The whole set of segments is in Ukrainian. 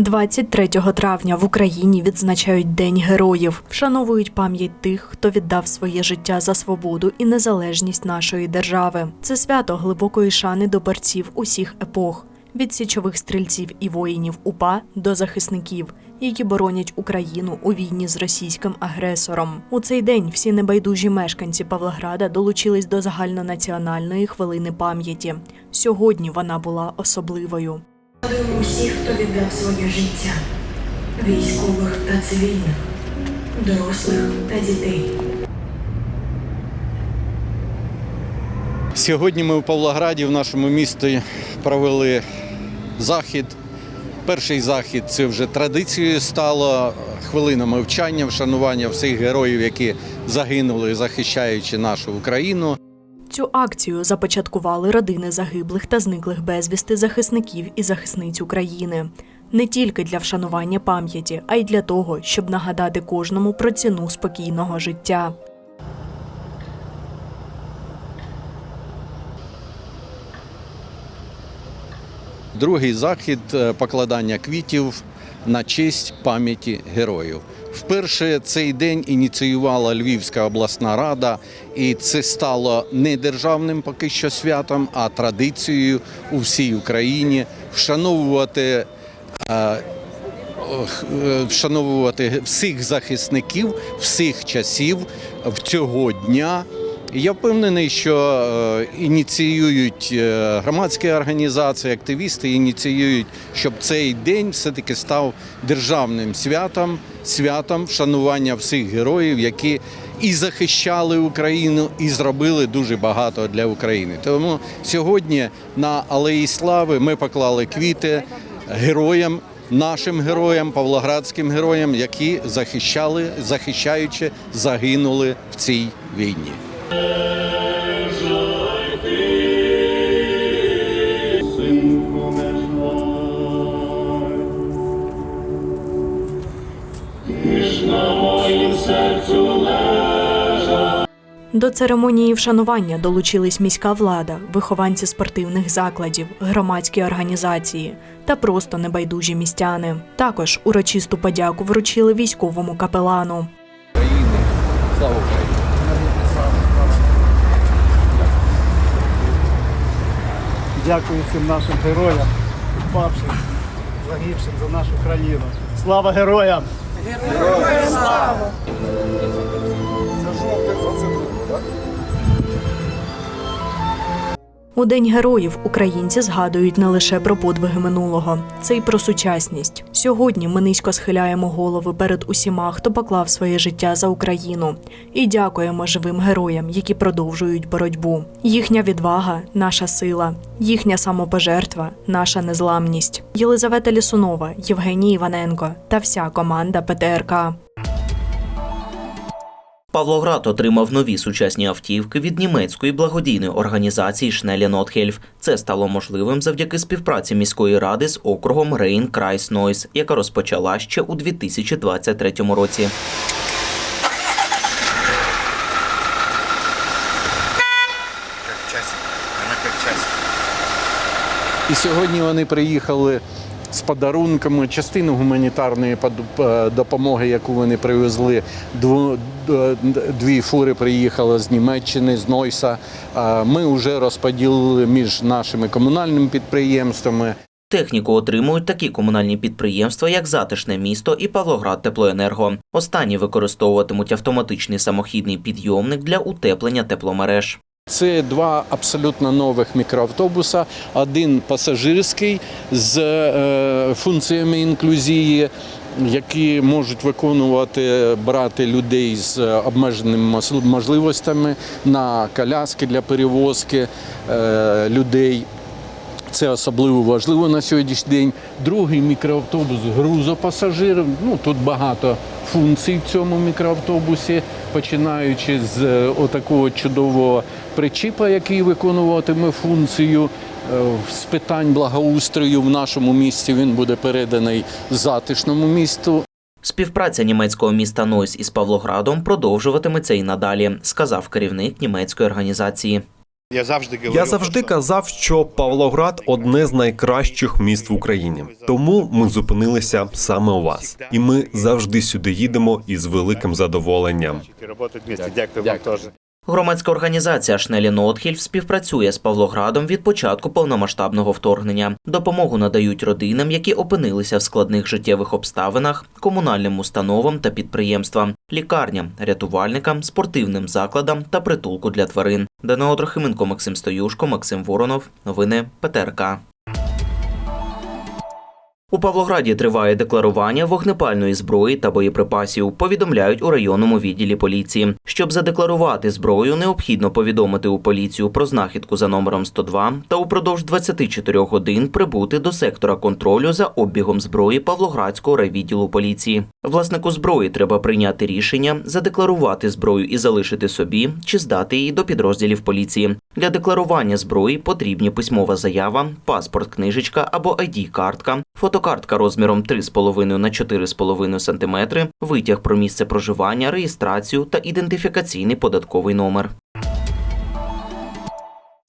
23 травня в Україні відзначають День героїв, вшановують пам'ять тих, хто віддав своє життя за свободу і незалежність нашої держави. Це свято глибокої шани до борців усіх епох, від січових стрільців і воїнів УПА до захисників, які боронять Україну у війні з російським агресором. У цей день всі небайдужі мешканці Павлограда долучились до загальнонаціональної хвилини пам'яті. Сьогодні вона була особливою. Згадуємо усіх, хто віддав своє життя, військових та цивільних, дорослих та дітей. Сьогодні ми в Павлограді в нашому місті провели захід. Перший захід це вже традицією стало хвилина мовчання, вшанування всіх героїв, які загинули, захищаючи нашу Україну. Цю акцію започаткували родини загиблих та зниклих безвісти захисників і захисниць України. Не тільки для вшанування пам'яті, а й для того, щоб нагадати кожному про ціну спокійного життя. Другий захід е, покладання квітів на честь пам'яті героїв. Вперше цей день ініціювала Львівська обласна рада, і це стало не державним поки що святом, а традицією у всій Україні вшановувати. е, е, Вшановувати всіх захисників всіх часів в цього дня. Я впевнений, що е, ініціюють громадські організації, активісти ініціюють, щоб цей день все-таки став державним святом, святом вшанування всіх героїв, які і захищали Україну, і зробили дуже багато для України. Тому сьогодні на Алеї Слави ми поклали квіти героям. Нашим героям, павлоградським героям, які захищали, захищаючи, загинули в цій війні. Серцю лежа. До церемонії вшанування долучились міська влада, вихованці спортивних закладів, громадські організації та просто небайдужі містяни. Також урочисту подяку вручили військовому капелану. України. Слава Україні! Дякую всім нашим героям, впавшим, загибшим за нашу країну. Слава героям! Героям слава! У День героїв українці згадують не лише про подвиги минулого, це й про сучасність. Сьогодні ми низько схиляємо голови перед усіма, хто поклав своє життя за Україну, і дякуємо живим героям, які продовжують боротьбу. Їхня відвага наша сила, їхня самопожертва наша незламність. Єлизавета Лісунова, Євгеній Іваненко та вся команда ПТРК. Павлоград отримав нові сучасні автівки від німецької благодійної організації Шнелі Нотхельф. Це стало можливим завдяки співпраці міської ради з округом Рейн Крайс Нойс, яка розпочала ще у 2023 році. І сьогодні вони приїхали з подарунками, частину гуманітарної допомоги, яку вони привезли. Дві фури приїхали з Німеччини, з Нойса. Ми вже розподілили між нашими комунальними підприємствами. Техніку отримують такі комунальні підприємства, як Затишне місто і Павлоград Теплоенерго. Останні використовуватимуть автоматичний самохідний підйомник для утеплення тепломереж. Це два абсолютно нових мікроавтобуса. Один пасажирський з е, функціями інклюзії, які можуть виконувати брати людей з обмеженими можливостями на коляски для перевозки е, людей. Це особливо важливо на сьогоднішній день. Другий мікроавтобус грузопасажирів. Ну тут багато функцій в цьому мікроавтобусі, починаючи з е, отакого чудового причіпа, який виконуватиме функцію е, з питань благоустрою в нашому місті. Він буде переданий затишному місту. Співпраця німецького міста Нойс із Павлоградом продовжуватиметься і надалі, сказав керівник німецької організації. Я завжди говорю, Я завжди казав, що Павлоград одне з найкращих міст в Україні. Тому ми зупинилися саме у вас, і ми завжди сюди їдемо із великим задоволенням. Дякую вам теж. Громадська організація Шнелі Нотхільф співпрацює з Павлоградом від початку повномасштабного вторгнення. Допомогу надають родинам, які опинилися в складних життєвих обставинах, комунальним установам та підприємствам, лікарням, рятувальникам, спортивним закладам та притулку для тварин. Данило Трохименко, Максим Стоюшко, Максим Воронов. Новини ПТРК. У Павлограді триває декларування вогнепальної зброї та боєприпасів. Повідомляють у районному відділі поліції. Щоб задекларувати зброю, необхідно повідомити у поліцію про знахідку за номером 102 та упродовж 24 годин прибути до сектора контролю за обігом зброї Павлоградського райвідділу поліції. Власнику зброї треба прийняти рішення задекларувати зброю і залишити собі чи здати її до підрозділів поліції. Для декларування зброї потрібні письмова заява, паспорт, книжечка або ID-картка, фотокартка розміром 3,5 на 4,5 см, витяг про місце проживання, реєстрацію та ідентифікаційний податковий номер.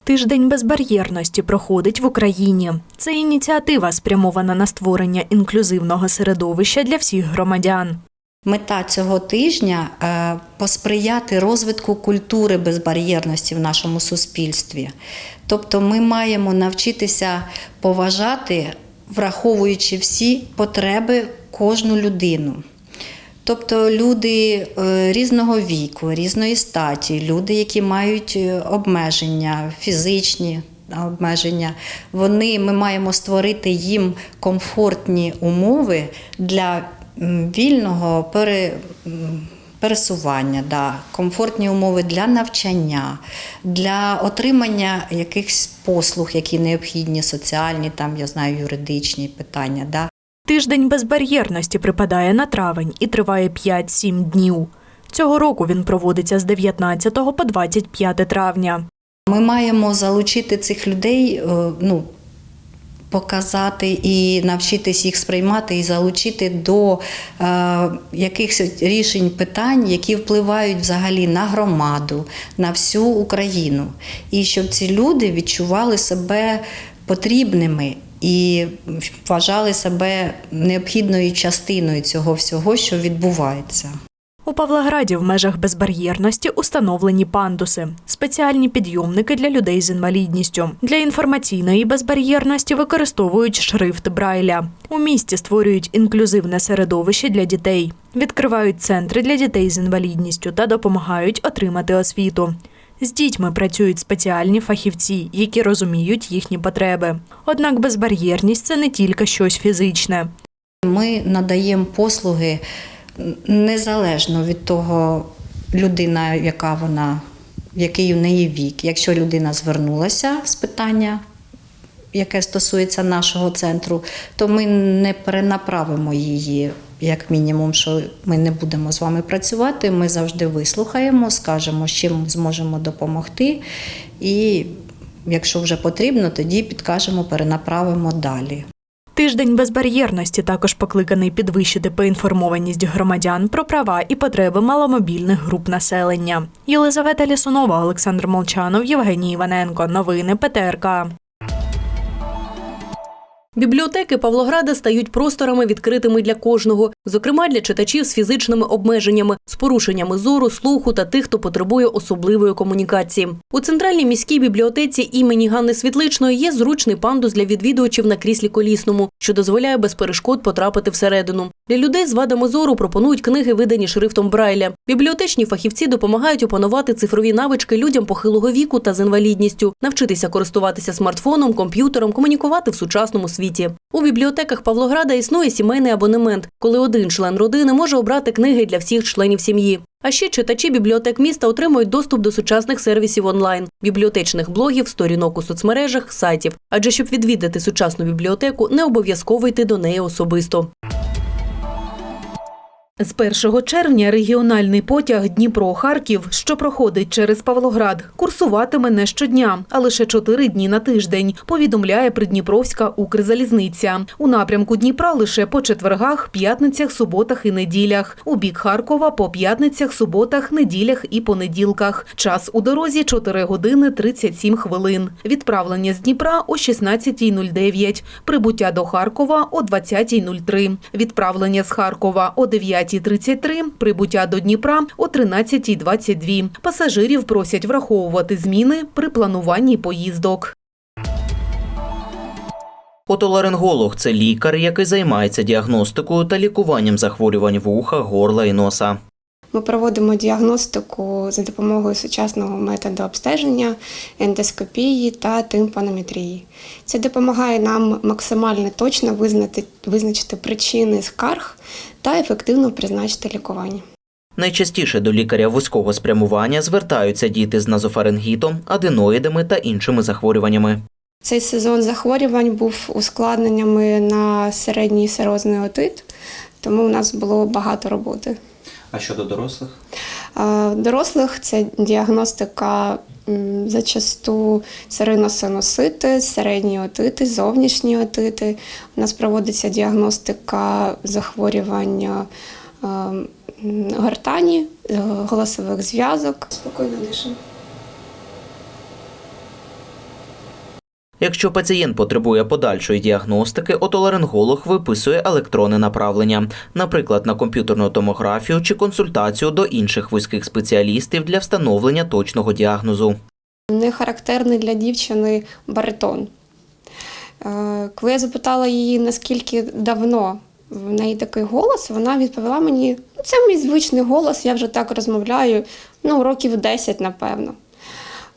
Тиждень безбар'єрності проходить в Україні. Це ініціатива спрямована на створення інклюзивного середовища для всіх громадян. Мета цього тижня е, посприяти розвитку культури безбар'єрності в нашому суспільстві. Тобто ми маємо навчитися поважати, враховуючи всі потреби кожну людину. Тобто люди е, різного віку, різної статі, люди, які мають е, обмеження, фізичні обмеження, вони ми маємо створити їм комфортні умови для вільного пере, пересування, да, комфортні умови для навчання, для отримання якихось послуг, які необхідні, соціальні, там я знаю, юридичні питання. Да. Тиждень безбар'єрності припадає на травень і триває 5-7 днів. Цього року він проводиться з 19 по 25 травня. Ми маємо залучити цих людей, е, ну, показати і навчитись їх сприймати і залучити до е, якихось рішень питань, які впливають взагалі на громаду, на всю Україну. І щоб ці люди відчували себе потрібними. І вважали себе необхідною частиною цього всього, що відбувається. У Павлограді в межах безбар'єрності установлені пандуси, спеціальні підйомники для людей з інвалідністю. Для інформаційної безбар'єрності використовують шрифт Брайля. У місті створюють інклюзивне середовище для дітей, відкривають центри для дітей з інвалідністю та допомагають отримати освіту. З дітьми працюють спеціальні фахівці, які розуміють їхні потреби. Однак безбар'єрність це не тільки щось фізичне. Ми надаємо послуги незалежно від того, людина, яка вона, який у неї вік. Якщо людина звернулася з питання, яке стосується нашого центру, то ми не перенаправимо її. Як мінімум, що ми не будемо з вами працювати, ми завжди вислухаємо, скажемо, з чим зможемо допомогти. І якщо вже потрібно, тоді підкажемо, перенаправимо далі. Тиждень безбар'єрності також покликаний підвищити поінформованість громадян про права і потреби маломобільних груп населення. Єлизавета Лісунова, Олександр Молчанов, Євгеній Іваненко. Новини ПТРК. Бібліотеки Павлограда стають просторами відкритими для кожного, зокрема для читачів з фізичними обмеженнями, з порушеннями зору, слуху та тих, хто потребує особливої комунікації. У центральній міській бібліотеці імені Ганни Світличної є зручний пандус для відвідувачів на кріслі колісному, що дозволяє без перешкод потрапити всередину. Для людей з вадами зору пропонують книги, видані шрифтом Брайля. Бібліотечні фахівці допомагають опанувати цифрові навички людям похилого віку та з інвалідністю, навчитися користуватися смартфоном, комп'ютером, комунікувати в сучасному світі. У бібліотеках Павлограда існує сімейний абонемент, коли один член родини може обрати книги для всіх членів сім'ї. А ще читачі бібліотек міста отримують доступ до сучасних сервісів онлайн, бібліотечних блогів, сторінок у соцмережах, сайтів. Адже щоб відвідати сучасну бібліотеку, не обов'язково йти до неї особисто. З 1 червня регіональний потяг Дніпро-Харків, що проходить через Павлоград, курсуватиме не щодня, а лише 4 дні на тиждень, повідомляє Придніпровська Укрзалізниця. У напрямку Дніпра лише по четвергах, п'ятницях, суботах і неділях. У бік Харкова по п'ятницях, суботах, неділях і понеділках. Час у дорозі 4 години 37 хвилин. Відправлення з Дніпра о 16.09, прибуття до Харкова о 20.03, відправлення з Харкова о 9.33, прибуття до Дніпра о 13.22. Пасажирів просять враховувати зміни при плануванні поїздок. Отоларинголог це лікар, який займається діагностикою та лікуванням захворювань вуха, горла і носа. Ми проводимо діагностику за допомогою сучасного методу обстеження, ендоскопії та тимпанометрії. Це допомагає нам максимально точно визнати, визначити причини скарг та ефективно призначити лікування. Найчастіше до лікаря вузького спрямування звертаються діти з назофарингітом, аденоїдами та іншими захворюваннями. Цей сезон захворювань був ускладненнями на середній серозний отит, тому у нас було багато роботи. А щодо дорослих? Дорослих це діагностика зачасту сириносинусити, середні отити, зовнішні отити. У нас проводиться діагностика захворювання е, гортані, е, голосових зв'язок. Спокійно дишимо. Якщо пацієнт потребує подальшої діагностики, отоларинголог виписує електронне направлення, наприклад, на комп'ютерну томографію чи консультацію до інших вузьких спеціалістів для встановлення точного діагнозу. Не характерний для дівчини баритон. Е, Коли я запитала її, наскільки давно в неї такий голос, вона відповіла мені: «Ну, це мій звичний голос, я вже так розмовляю, ну, років 10, напевно.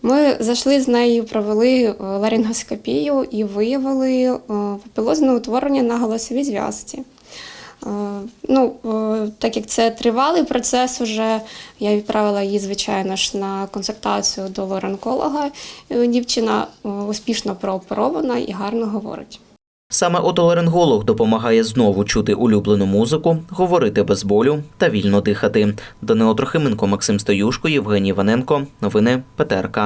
Ми зайшли з нею, провели е, ларингоскопію і виявили е, папілозне утворення на голосовій зв'язці. Е, Ну, так як це тривалий процес, уже я відправила її, звичайно ж, на консультацію до лоранколога. Дівчина успішно прооперована і гарно говорить. Саме отоларинголог допомагає знову чути улюблену музику, говорити без болю та вільно дихати. Данило Трохименко, Максим Стоюшко, Євгеній Іваненко. Новини ПТРК.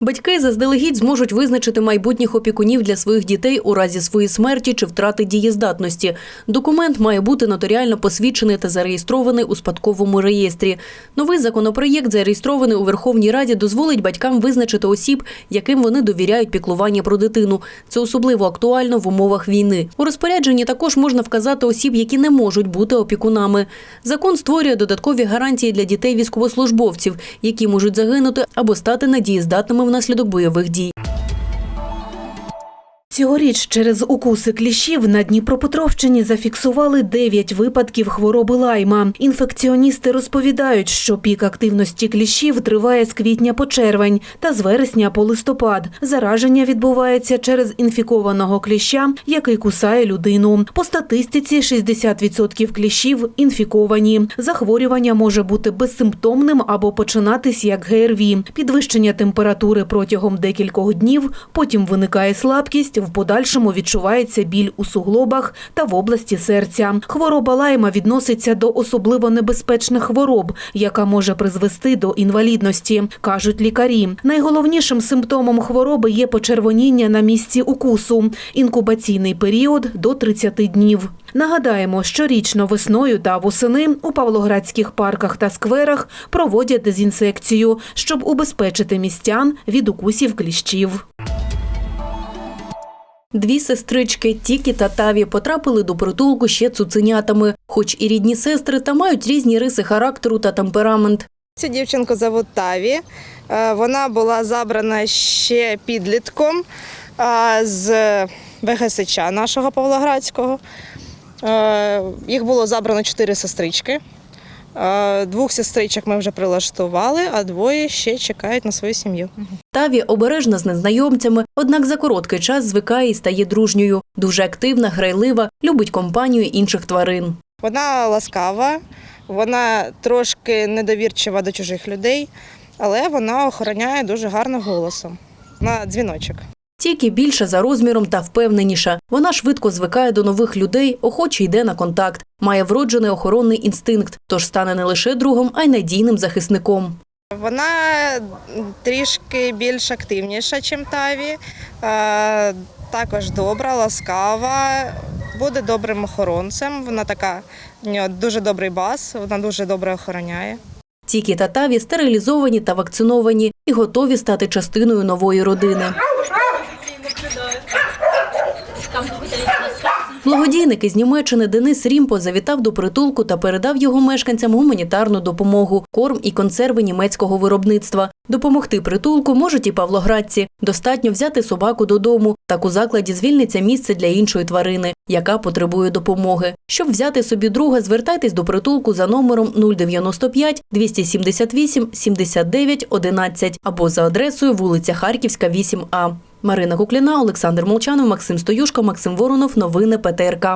Батьки заздалегідь зможуть визначити майбутніх опікунів для своїх дітей у разі своєї смерті чи втрати дієздатності. Документ має бути нотаріально посвідчений та зареєстрований у спадковому реєстрі. Новий законопроєкт, зареєстрований у Верховній Раді, дозволить батькам визначити осіб, яким вони довіряють піклування про дитину. Це особливо актуально в умовах війни. У розпорядженні також можна вказати осіб, які не можуть бути опікунами. Закон створює додаткові гарантії для дітей військовослужбовців, які можуть загинути або стати недієздатними внаслідок бойових дій. Цьогоріч через укуси кліщів на Дніпропетровщині зафіксували 9 випадків хвороби лайма. Інфекціоністи розповідають, що пік активності кліщів триває з квітня по червень та з вересня по листопад. Зараження відбувається через інфікованого кліща, який кусає людину. По статистиці 60% кліщів інфіковані. Захворювання може бути безсимптомним або починатись як ГРВІ. Підвищення температури протягом декількох днів, потім виникає слабкість, в подальшому відчувається біль у суглобах та в області серця. Хвороба лайма відноситься до особливо небезпечних хвороб, яка може призвести до інвалідності, кажуть лікарі. Найголовнішим симптомом хвороби є почервоніння на місці укусу, інкубаційний період до 30 днів. Нагадаємо, щорічно весною та восени у павлоградських парках та скверах проводять дезінсекцію, щоб убезпечити містян від укусів кліщів. Дві сестрички Тікі та Таві потрапили до притулку ще цуценятами, хоч і рідні сестри та мають різні риси характеру та темперамент. Цю дівчинку зовут Таві. Е, Вона була забрана ще підлітком е, з ВГСЧ нашого Павлоградського. Е, Їх було забрано чотири сестрички. Двох сестричок ми вже прилаштували, а двоє ще чекають на свою сім'ю. Таві обережна з незнайомцями, однак за короткий час звикає і стає дружньою. Дуже активна, грайлива, любить компанію інших тварин. Вона ласкава, вона трошки недовірчива до чужих людей, але вона охороняє дуже гарно голосом. На дзвіночок. Тільки більша за розміром та впевненіша. Вона швидко звикає до нових людей, охоче йде на контакт, має вроджений охоронний інстинкт, тож стане не лише другом, а й надійним захисником. Вона трішки більш активніша, ніж Таві. Е, Також добра, ласкава, буде добрим охоронцем. Вона така, в нього дуже добрий бас, вона дуже добре охороняє. Тікі та Таві стерилізовані та вакциновані і готові стати частиною нової родини. Благодійник із Німеччини Денис Рімпо завітав до притулку та передав його мешканцям гуманітарну допомогу, корм і консерви німецького виробництва. Допомогти притулку можуть і павлоградці. Достатньо взяти собаку додому. Так у закладі звільниться місце для іншої тварини, яка потребує допомоги. Щоб взяти собі друга, звертайтесь до притулку за номером 095 278 79 11 або за адресою вулиця Харківська, 8А. Марина Кукліна, Олександр Молчанов, Максим Стоюшко, Максим Воронов. Новини ПТРК.